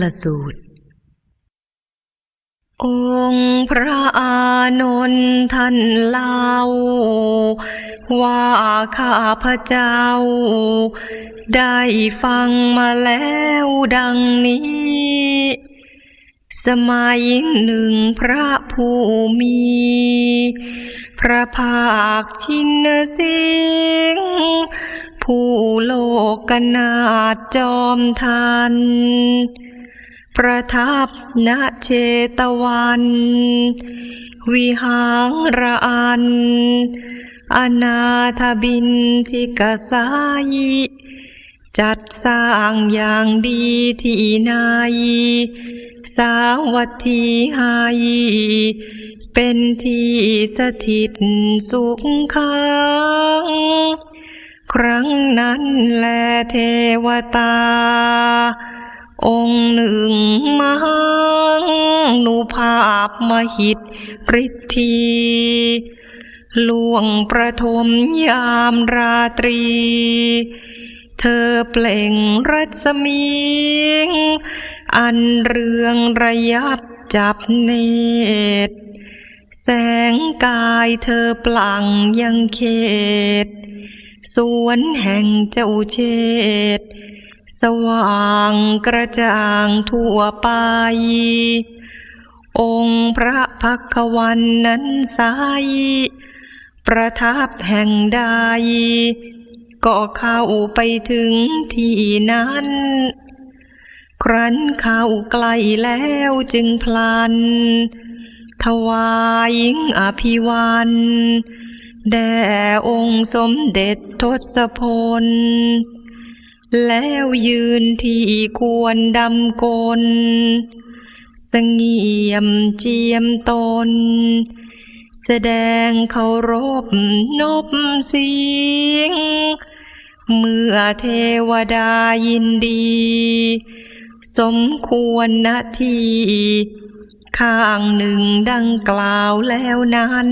ลสูตร องค์พระอานนท์ท่านเล่า ว่าข้าพระเจ้า ได้ฟังมาแล้วดังนี้ สมัยหนึ่งพระผู้มี พระภาคชินสิงผู้โลกนาถจอมทัน ประทับณเชตวัน วิหางระอัน อนาถบินทิกสายจัดสร้างอย่างดีที่นายสาวัตถีหายเป็นที่สถิตสุขขังครั้งนั้นแลเทวตา องค์หนึ่งมังนุภาพมหิตฤทธีล่วงประทมยามราตรี เธอเปล่งรัศมี อันเรืองระยับจับเนตร แสงกายเธอปลั่งยังเขต สวนแห่งเจ้าเชษ สว่างกระจ่างทั่วไป องค์พระพักขวันนั้นใสประทับแห่งใด ก็เข้าไปถึงที่นั้น ครั้นเข้าใกล้แล้วจึงพลัน ถวายอภิวันแด่องค์สมเด็จทศพล แล้วยืนที่ควรดำกลสงเงียมเจียมตน แสดงเคารพนบเสียง เมื่อเทวดายินดี สมควรนาทีข้างหนึ่งดังกล่าวแล้วนั้น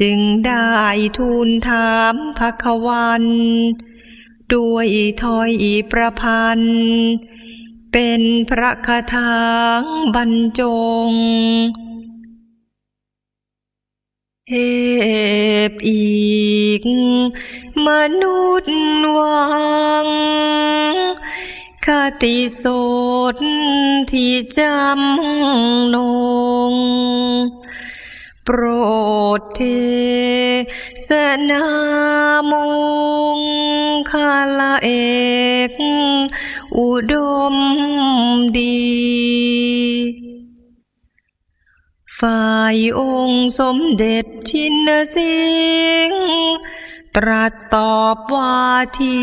จึงได้ทูลถามพระควัน ด้วยถ้อยประพันธ์ เป็นพระคาถาบรรจง เอฟอีก มนุษย์วังคติโสดที่จำนง โปรดเทศนามง คาลาเอก อุดมดี ฝ่ายองค์สมเด็จชินสิงห์ตรัสตอบว่าที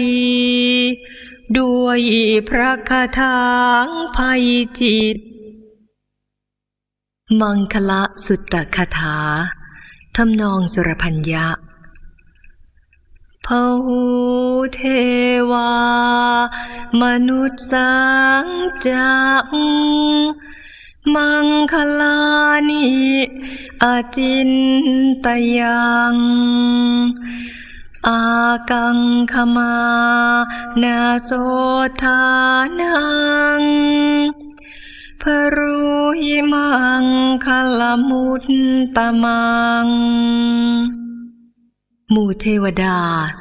ด้วยพระคาถาภัยจิต มังคละสุตตคาถาทำนองสุรพัญญะ พหูเทวา มนุษย์สังจักมังคลานิอาจินตยังอากังขมานาโสทานังพรุหิมังคลมุตตมัง หมู่เทวดา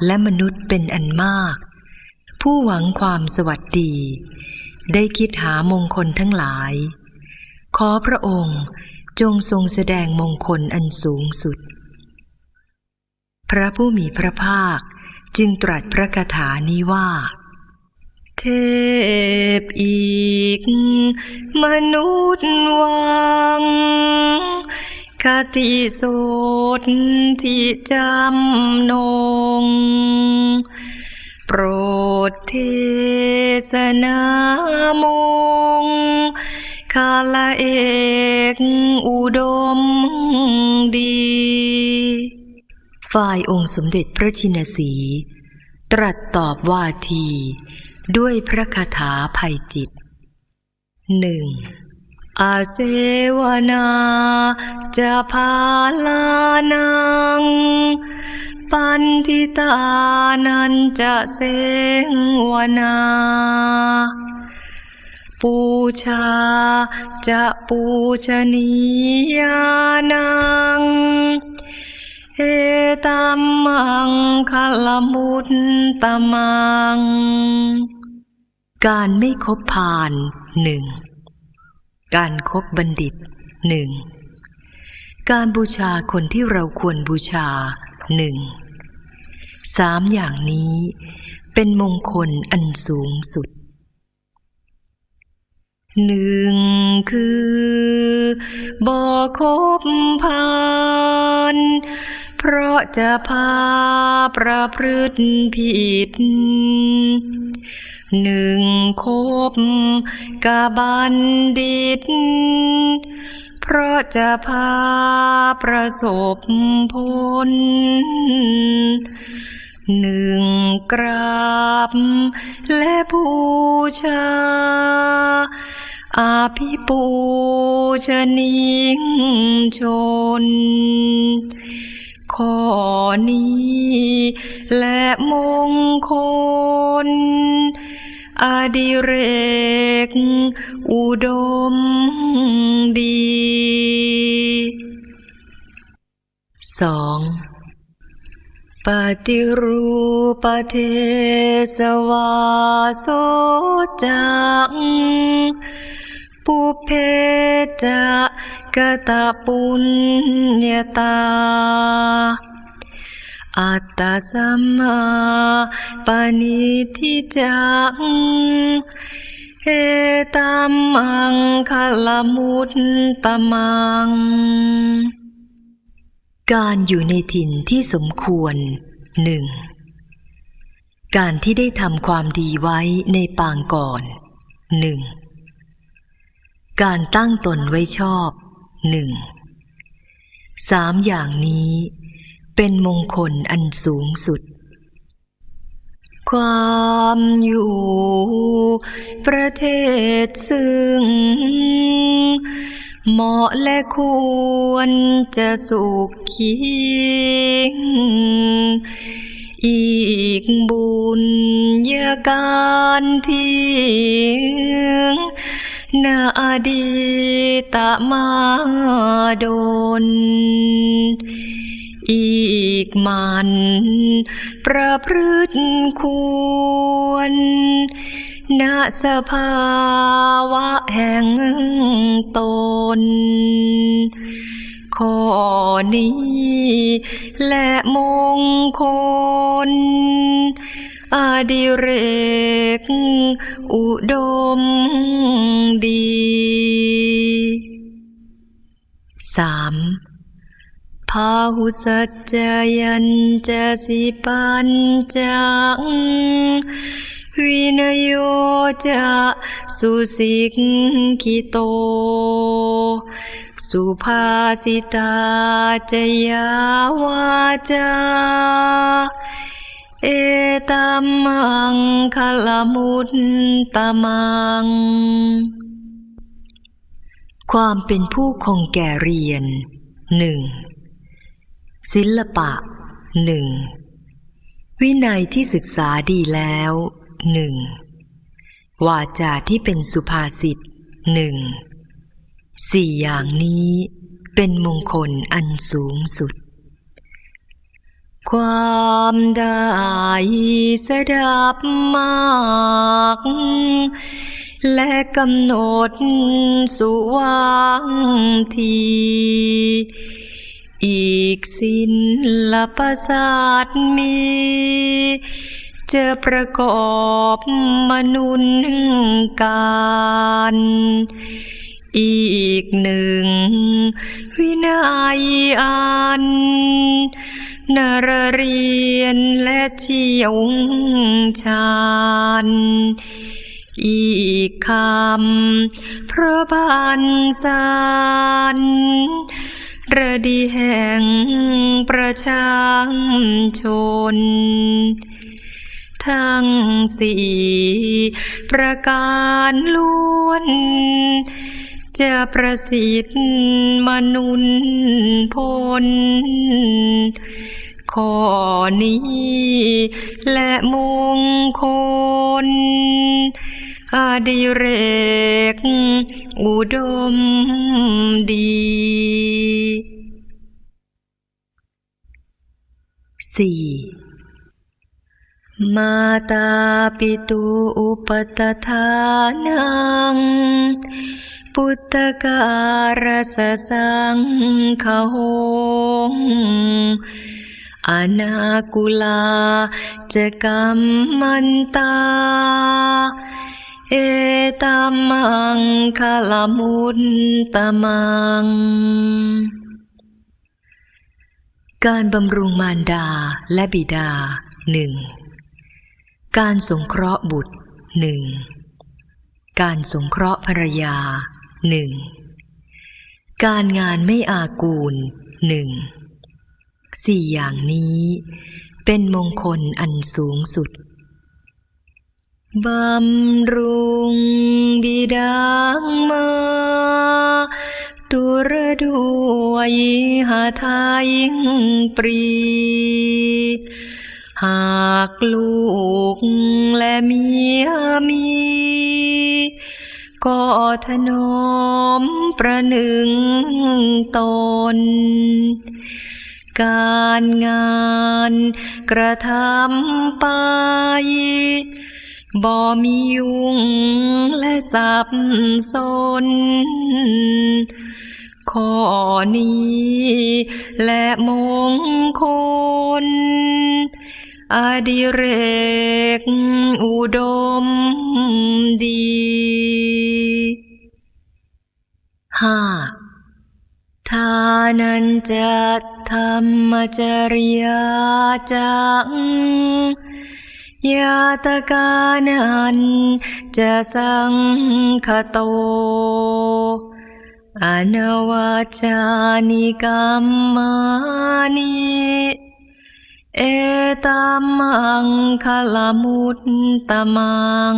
และมนุษย์เป็นอันมาก ผู้หวังความสวัสดี ได้คิดหามงคลทั้งหลาย ขอพระองค์จงทรงแสดงมงคลอันสูงสุด พระผู้มีพระภาคจึงตรัสพระคาถานี้ว่า เทพอีก มนุษย์วัง คติโสดที่จำนง โปรดเทศนามงคาลาเอกอุดมดี ฝ่ายองค์สมเด็จพระชินสี ตรัสตอบว่าที ด้วยพระคาถาภัยจิตหนึ่ง อาเสวนาจะพาลานัง ปันทิตานันจะเสงวนา ปูชาจะปูชนียานัง เอตัมมังคลมุตตมัง การไม่คบพาลหนึ่ง การครบบัณฑิตหนึ่งการบูชาคนที่เราควรบูชาหนึ่งสามอย่างนี้เป็นมงคลอันสูงสุดหนึ่งคือบ่คบพานเพราะจะพาประพฤติผิด หนึ่งคบกาบัณฑิต เพราะจะพาประสบผลหนึ่งกราบ และบูชา อาภิปูชนิงชน ข้อนี้และมงคล อดิเรก อุดมดีสองปฏิรูปเทสวาโสจังปุเพจะกะตะปุญญาตา อัตตสัมมาปณิทิจังเอตัมมังคลมุตตมัง การอยู่ในถิ่นที่สมควรหนึ่งการที่ได้ทำความดีไว้ในปางก่อนหนึ่งการตั้งตนไว้ชอบหนึ่งสามอย่างนี้ เป็นมงคลอันสูงสุด ความอยู่ประเทศซึ่ง เหมาะและควรจะสุขคิงอีกบุญญาการที่นาอดีตมาดน อีกมัน ประพฤติควรณสภาวะแห่งตนข้อนี้และมงคลอดิเรก อุดมดีสาม พาหุสัจจยันจะสิปัญจังวินโยจะสุสิกขิโต สุภาสิตาจยาวาจา เอตัมมังคลมุตตมัง ความเป็นผู้คงแก่เรียนหนึ่ง ศิลปะหนึ่งวินัยที่ศึกษาดีแล้วหนึ่งวาจาที่เป็นสุภาษิตหนึ่งสี่อย่างนี้เป็นมงคลอันสูงสุด ความได้สดับมาก และกำหนดสุวางที อีกสิ้นละประสาทมี เจะประกอบมนุนการ อีกหนึ่ง วินัยอันนรเรียนและเจียวชาญอีกคำพระบานสาร ระดีแห่งประชาชน ทั้งสี่ประการล้วน จะประสิทธิ์มนุนพลข้อนี้และมงคล อดิเรก อุดมดีสี่มาตาปิตุอุปตทานัง พุทธการสสังขโหงอนากุลาจะกัมมันตา เอตัมมังคลมุนตมัง การบำรุงมารดาและบิดาหนึ่ง การสงเคราะห์บุตรหนึ่ง การสงเคราะห์ภรรยาหนึ่ง การงานไม่อากูลหนึ่ง สี่อย่างนี้เป็นมงคลอันสูงสุด บำรุงบิดางมาตุรด้วยหาทายิงปรี หากลูกและเมียมี ก็ถนอมประหนึ่งตน การงานกระทำไป บ่มียุ่งและสับสนข้อนี้ และมงคล อดิเรก อุดมดีห้าทานันจะธรรมจริยาจัง ยาตกานันจะสังคโต อนวาจานิกรรมานิเอตัมมังคลมุตตมัง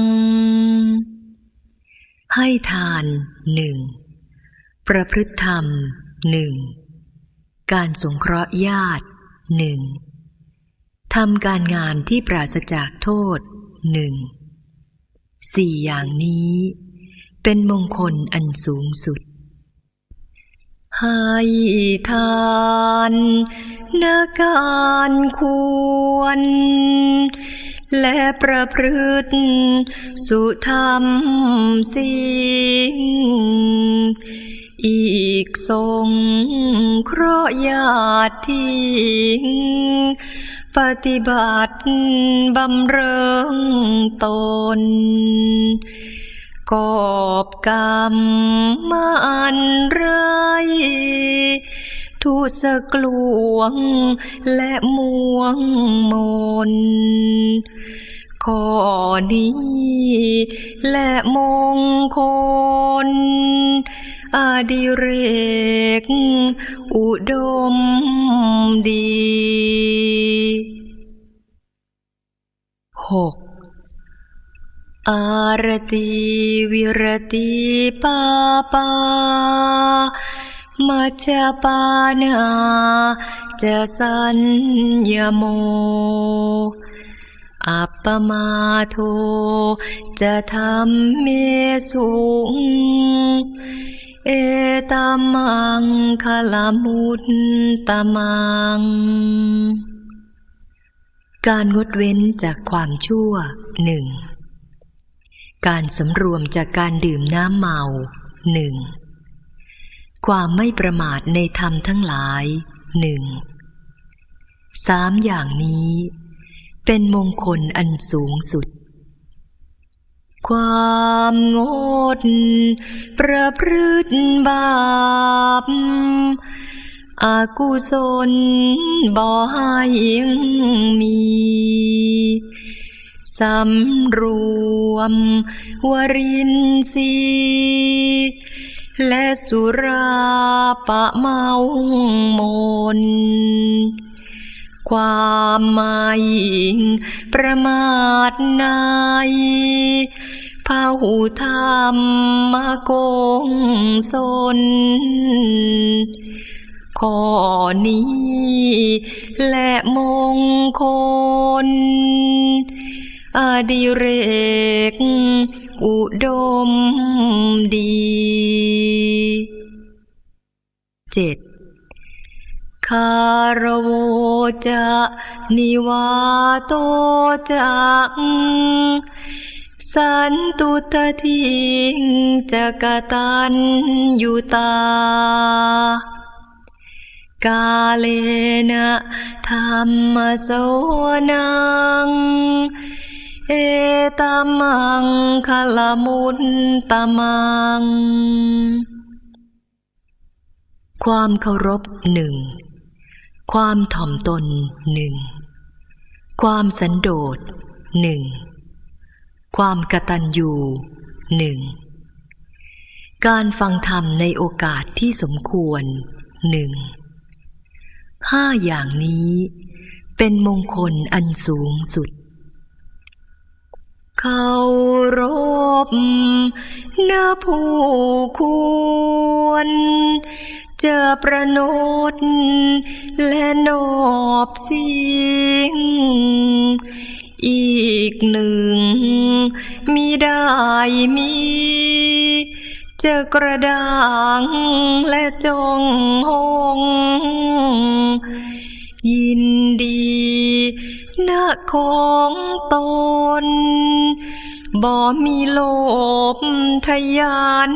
ให้ทานหนึ่ง ประพฤติธรรมหนึ่ง การสงเคราะห์ญาติหนึ่ง ทำการงานที่ปราศจากโทษหนึ่งสี่อย่างนี้ เป็นมงคลอันสูงสุด ให้ทานนาการควร และประพฤติสุธรรมสิ่ง อีกทรงเคราะห์ญาติทิ้งปฏิบัติบำเริงตน กอบกรรมมาอันไรทุสกลวงและม่วงมนข้อนี้และมงคล อดิเรก อุดมดีหกอารติวิรติปาปามัจจปานาจะสัญญโม อัปปมาโทจะทำเมสุง เอตัมมังคลามุตตมัง การงดเว้นจากความชั่วหนึ่ง การสำรวมจากการดื่มน้ำเมาหนึ่ง ความไม่ประมาทในธรรมทั้งหลายหนึ่ง สามอย่างนี้ เป็นมงคลอันสูงสุด ความงด ประพฤติบาปอากุศลบ่ให้มี สำรวมวรินทรีและสุราปะเมามน ความไม่ประมาทในพาหุธรรมมกงสนข้อนี้ และมงคลอดิเรก อุดมดีเจ็ด คารโวจะนิวาโตจังสันตุตทิงจะกตันยุตากาเลนะธรรมโสนัง เอตมังคลมุนตมัง ความเคารพหนึ่ง ความถ่อมตนหนึ่ง ความสันโดษหนึ่ง ความกตัญญูหนึ่ง การฟังธรรมในโอกาสที่สมควรหนึ่ง ห้าอย่างนี้เป็นมงคลอันสูงสุดเคารพนะผู้ควร จะประนดและนอบสียงอีกหนึ่งมิได้มี เจะกระด่างและจงหง ยินดีนะของตนบ่มีโลภทะยาน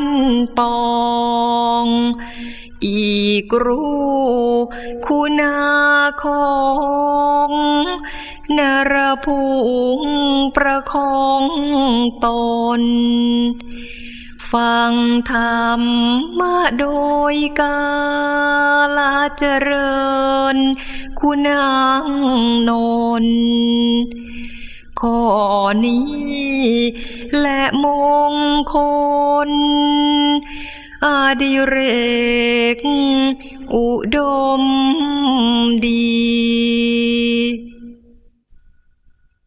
ปอง อีกรู้คุณาของนารภูงประคองตน ฟังธรรมมาโดยกาลาเจริญ คุณางนนข้อนี้และมงคล อาดิเรก อุดมดี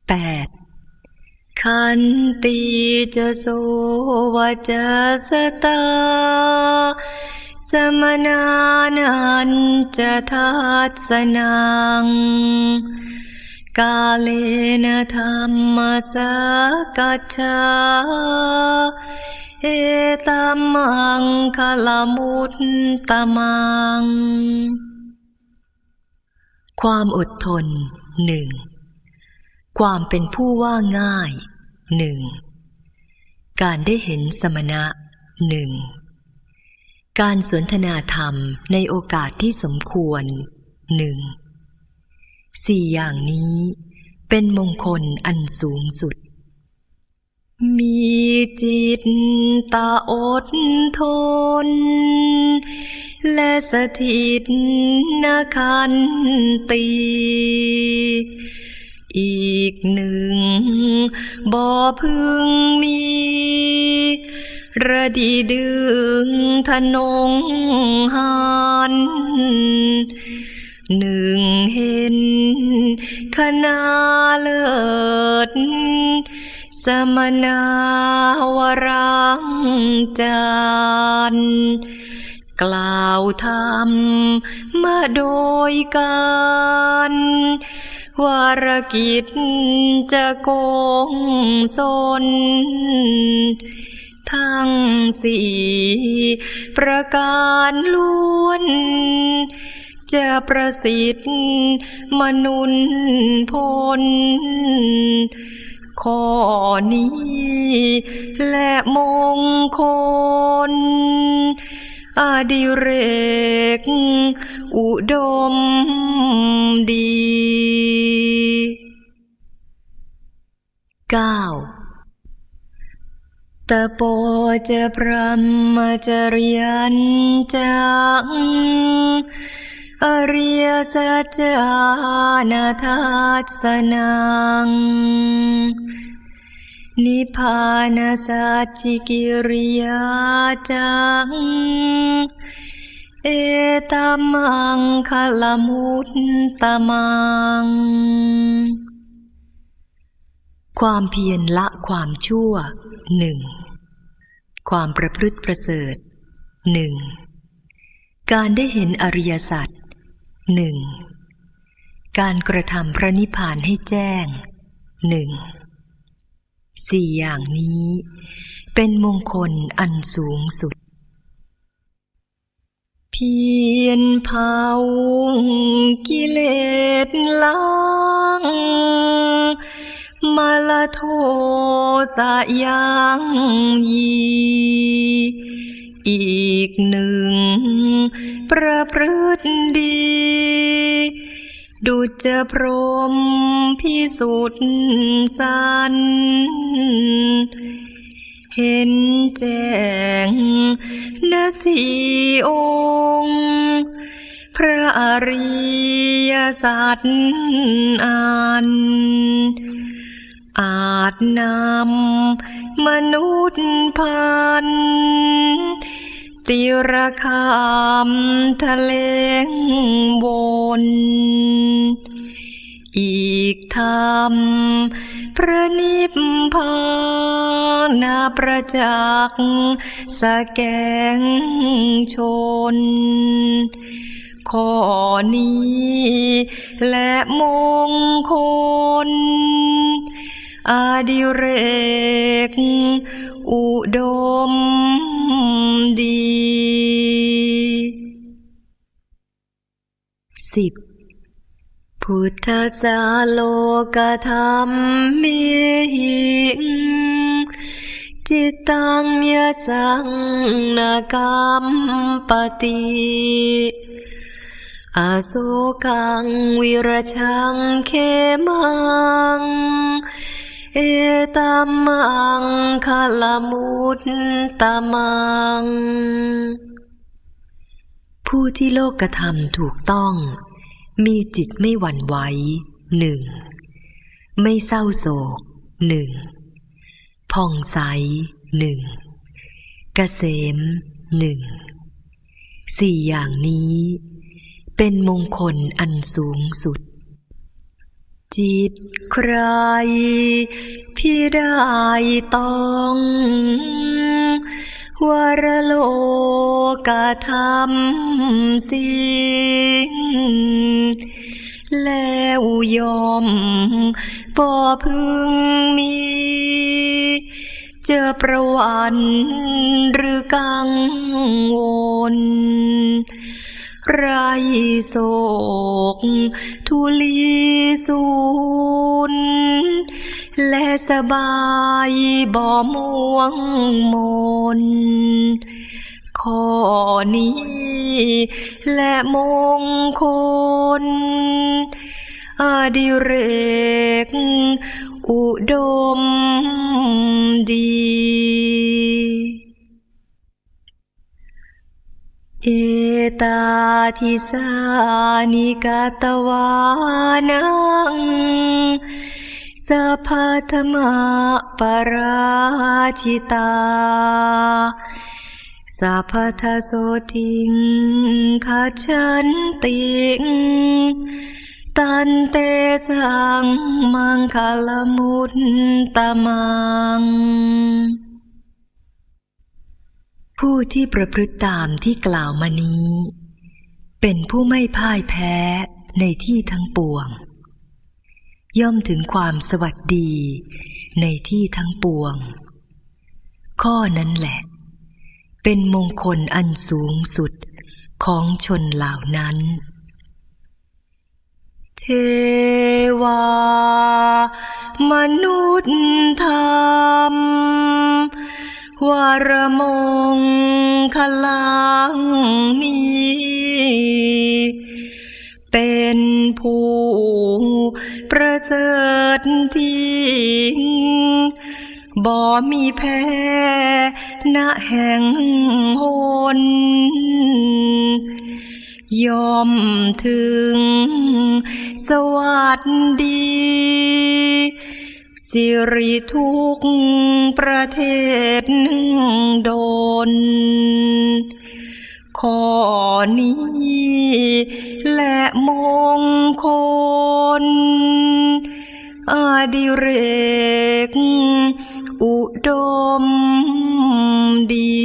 แปดขันติจะโสวจะสตา สมนานันจะทัสนังกาเลนะธรรมสกัจฉา เอตัมมังคลมุตตมัง ความอดทนหนึ่งความเป็นผู้ว่าง่ายหนึ่งการได้เห็นสมณะหนึ่งการสนทนาธรรมในโอกาสที่สมควรหนึ่งสี่อย่างนี้เป็นมงคลอันสูงสุด มีจิตตาอดทน และสถิตนาคันตี อีกหนึ่งบ่อพึงมี ระดีดึงทนงหานหนึ่งเห็นคณาเลิศ สมนาวรังจานกล่าวธรรมมาโดยการวารกิจจะโกงสน ทั้งสี่ประการล้วน จะประสิทธิ์มนุนพล ข้อนี้และมงคล อดิเรก อุดมดีเก้าตะโปจะพรหมจริยันจัง อริยสัจจานาทัสนัง นิพพานสัจจิกิริยาจัง เอตมมังคลมุตตมัง ความเพียรละความชั่วหนึ่ง ความประพฤติประเสริฐหนึ่ง การได้เห็นอริยสัจ หนึ่งการกระทำพระนิพพานให้แจ้งหนึ่งสี่อย่างนี้เป็นมงคลอันสูงสุด เพียนเผากิเลสล้าง มาละโทสะยังยี อีกหนึ่ง ประพฤติดีดุจจะพรมพิสุทธิ์สันเห็นแจ้งนะสีองค์ พระอริยสัจอัน อาจนำมนุษย์พันติระคามทะเลงวนอีกธรรมพระนิพพานาประจักษ์สแกงชน ข้อนี้และมงคล อาดิเรก อุดมดีสิบพุทธสาโลกธรรมเมหิงจิตตังยสังนกรรมปฏิอาโศกังวิรชังเคมัง เอตัมมังคลมุตตมัง ผู้ที่โลกธรรมถูกต้อง มีจิตไม่หวั่นไหวหนึ่ง ไม่เศร้าโศกหนึ่งผ่องใสหนึ่งเกษมหนึ่งสี่อย่างนี้ เป็นมงคลอันสูงสุด จิตใคร พี่ได้ต้องวรโลกธรรมสิ่ง แล้วยอมบ่พึงมี เจอประวันหรือกังวล ไรโศก ทุลีสูนและสบายบ่ม่วงมนข้อนี้ และมงคลอดิเรก อุดมดี ตาทิสานิกาตวานังสัพพธรรมาปราชิตาสัพพทโสติงขาฉันติงตันเตสังมังคลมุตตมัง ผู้ที่ประพฤติตามที่กล่าวมานี้ เป็นผู้ไม่พ่ายแพ้ในที่ทั้งปวง ย่อมถึงความสวัสดีในที่ทั้งปวง ข้อนั้นแหละ เป็นมงคลอันสูงสุดของชนเหล่านั้น เทวา มนุษย์ธรรม วรมงคลังนี้ เป็นผู้ประเสริฐที่บ่มีแพ้ณแห่งหนยอมถึงสวัสดี สิริทุกประเทศหนึ่งโดน ข้อนี้และมงคลอดิเรก อุดมดี